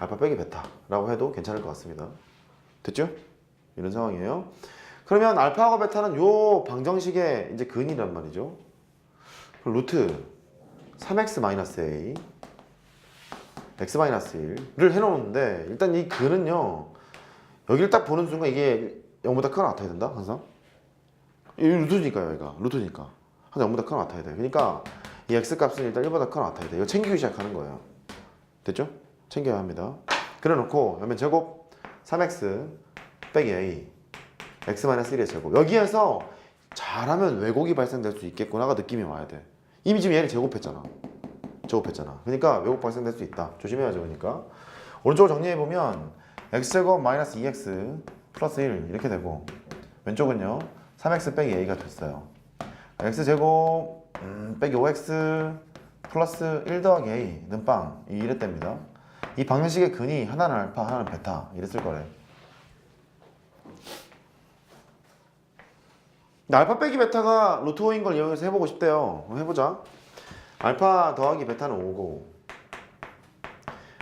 알파 빼기 베타 라고 해도 괜찮을 것 같습니다. 됐죠? 이런 상황이에요. 그러면 알파하고 베타는 요 방정식의 이제 근이란 말이죠. 루트 3x-a x-1을 해놓는데 일단 이 근은요 여기를 딱 보는 순간 이게 0보다 크거나 같아야 된다 항상 이 루트니까요 얘가 루트니까 항상 0보다 크거나 같아야 돼 그러니까 이 x 값은 일단 1보다 크거나 같아야 돼 이거 챙기기 시작하는 거예요 됐죠? 챙겨야 합니다. 그래 놓고 그러면 제곱 3x 빼기 a x-1의 제곱. 여기에서 잘하면 왜곡이 발생될 수 있겠구나가 느낌이 와야 돼. 이미 지금 얘를 제곱했잖아. 제곱했잖아. 그러니까 왜곡 발생될 수 있다. 조심해야죠 그러니까. 오른쪽을 정리해보면 x제곱 마이너스 2x 플러스 1 이렇게 되고 왼쪽은요 3x 빼기 a가 됐어요. X제곱 음, 빼기 5x 플러스 1 더하기 a는 빵. 이랬답니다 이 방정식의 근이 하나는 알파 하나는 베타 이랬을 거래. 알파 빼기 베타가 루트 5인 걸 이용해서 해보고 싶대요. 해보자. 알파 더하기 베타는 5고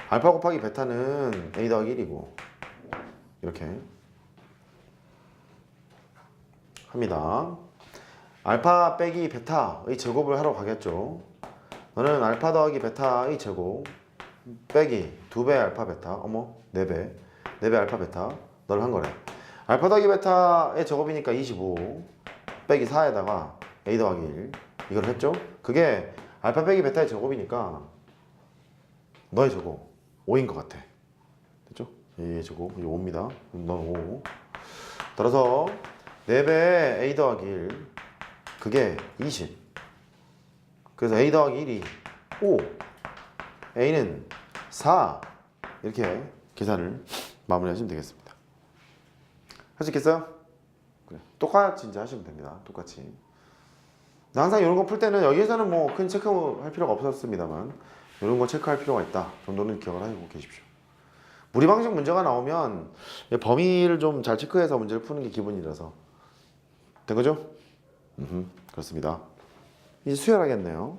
알파 곱하기 베타는 a 더하기 1이고 이렇게 합니다. 알파 빼기 베타의 제곱을 하러 가겠죠. 너는 알파 더하기 베타의 제곱 빼기 2배 알파 베타. 어머 4배. 4배 알파 베타. 너를 한 거래. 알파 더하기 베타의 제곱이니까 25 빼기 4에다가 a 더하기 1 이걸 했죠? 그게 알파 빼기 베타의 제곱이니까 너의 제곱 5인 것 같아. 됐죠? 얘의 제곱 이게 5입니다. 넌 5. 따라서 4배의 a 더하기 1 그게 20 그래서 a 더하기 1이 5 a는 4 이렇게 계산을 마무리하시면 되겠습니다 할 수 있겠어요? 그래. 똑같이 이제 하시면 됩니다 똑같이 항상 이런 거 풀 때는 여기에서는 뭐 큰 체크할 필요가 없었습니다만 이런 거 체크할 필요가 있다 정도는 기억을 하고 계십시오. 무리 방식 문제가 나오면 범위를 좀 잘 체크해서 문제를 푸는 게 기본이라서 된 거죠? 음 그렇습니다. 이제 수혈하겠네요.